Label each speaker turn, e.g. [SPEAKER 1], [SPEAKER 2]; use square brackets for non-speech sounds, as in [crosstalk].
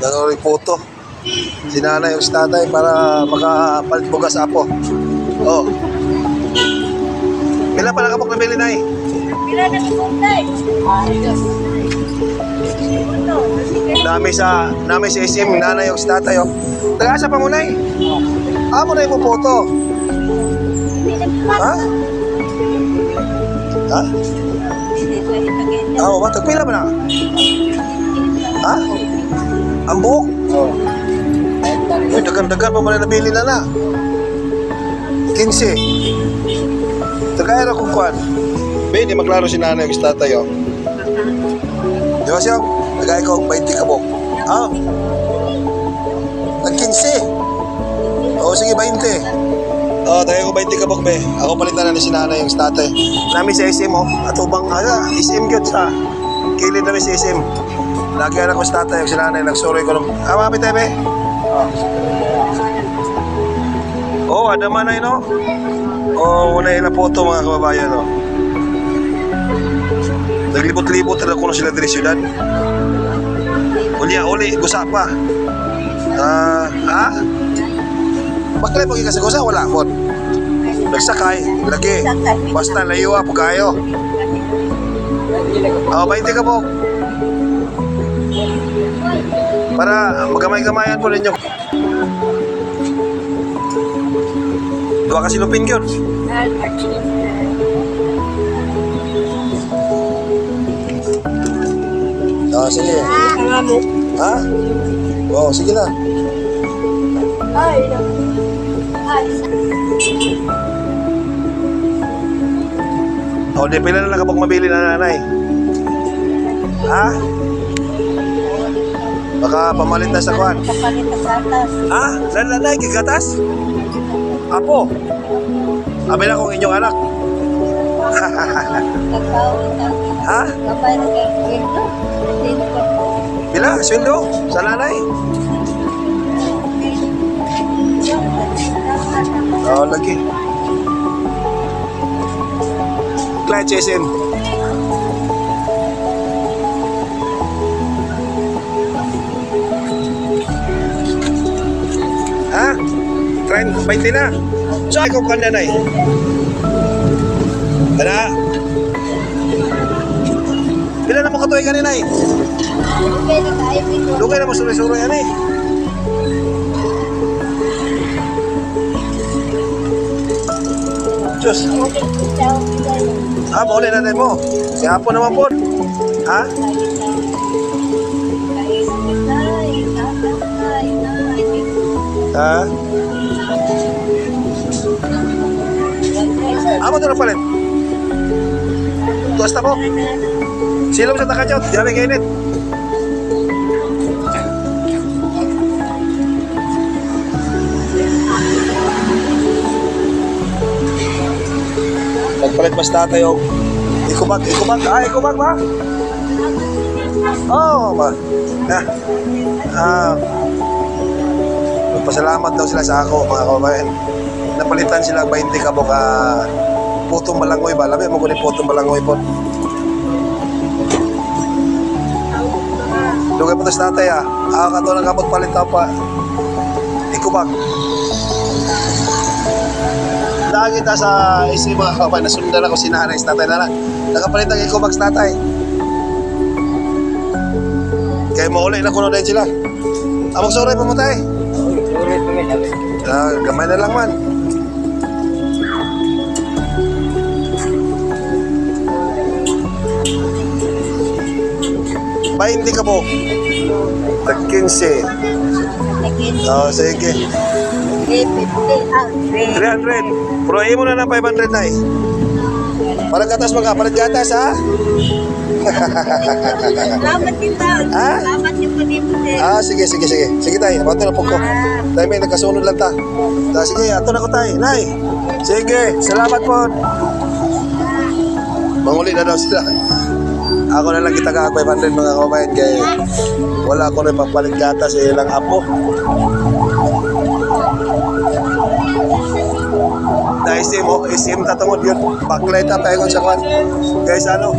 [SPEAKER 1] Nanguloy puto. Si nanay yung si tatay para makapalit bugas apo. Oh. Pila pa nakapok na bili na eh.
[SPEAKER 2] Pila na kukunday. Ayos.
[SPEAKER 1] Nami sa, nami sa SM, nanay yung si tatay oh. Taga sa pangunay. Amo na yung puto. Ha? Ha? Ah, oh, ba't pila ba na? Ha? Ang buhok?
[SPEAKER 3] Oo.
[SPEAKER 1] Uy, dagan-dagan pa na nabili na na. 15. Tagay na kung kuhan. Be, di maglaro si nanay yung tatay, oh. Di ba siya? Tagay ko, 20 kabok. Ah. Nag 15. Oo, sige, 20. Oo, tagay ko 20 kabok, be. Ako palitan na ni si nanay yung tatay. Nami sa SM, oh. Atubang, ah, SM gyud sa. Kilid namin sa SM. Lagi anak ko sa tatay si nanay. Nagsuroy ko nung... Ah, mapit tayo, be. Oh, ada man ay no? Oh, una ila po ito mga kababayan no. Naglibot-libot na kuno sila diri syudad. Uli, uli, gusa pa. Ah, ha? Bakit pag kasi gusa wala po. Nagsakay, lagi. Basta layuwa po kayo. Oh, 20 ka po. Para magamay-gamayan po ninyo. Dua ka silupin yun. Ah, sige. Ha? Oo, sige na.
[SPEAKER 2] Ay, ay.
[SPEAKER 1] O, di pila na nakapag mabili na nanay. Ha? Baka pamalit na sa kwan.
[SPEAKER 2] Kapalit na sa atas.
[SPEAKER 1] Ha? Saan nanay? Gigatas? Apo? Abi na kong inyong anak.
[SPEAKER 2] Na.
[SPEAKER 1] Ha?
[SPEAKER 2] Kapay na kayo. Ito.
[SPEAKER 1] Pila? Sweldo? Sa nanay? Oo, lagi. Client SM. 20 na. So, ikaw ka nanay. Ana? Pila na mo katuloy ka ni nay?
[SPEAKER 2] Na.
[SPEAKER 1] Lugay na mo suloy-suloy yan eh. Diyos, ah, mauli na mo. Si Apo naman po. Ha? Ha? Amo na palit. Tuwas na po. Silong sa takachot. Diyan may kainit. Nagpalit mas tatay yung ikubag, ikubag, ah, ikubag ba? Oh, ba? Ah, ah, Magpasalamat daw sila sa ako, mga kababayan. Napalitan sila 20 kabok ah, putong balangoy ba? Labi mo kunin putong balangoy po. Lugay po tas tatay ah. Ah, kato ng kamot palit daw pa. Ikubag. Lagi ta sa isip mga [laughs] kababayan, nasundan ako si nanay sa tatay na lang. Nakapalit ang ikubag sa tatay. Kaya mauli na kuno din sila. Among soray pumatay.
[SPEAKER 3] Ulit mo yun. sabi.
[SPEAKER 1] Ah, gamay na lang man. Painti ka po. Tag 15. Oh, sige. 300. Pero mo na ng 500 na eh. Parang gatas mga, parang gatas ha? [laughs]
[SPEAKER 2] Salamat kita.
[SPEAKER 1] Ha?
[SPEAKER 2] Salamat yung din.
[SPEAKER 1] Ah, sige, sige, sige. Sige tayo, ato na po ko. Tayo may nagkasunod lang ta. Ta, sige, ato na ko tayo. Nay, sige, salamat po. Manguli na daw sila. Ako na lang kita ka 500 mga kabayan kay wala ko rin mapalit gata sa ilang apo. Na SM, oh, SM tatungod yun. Backlight up tayo kung. Guys, ano,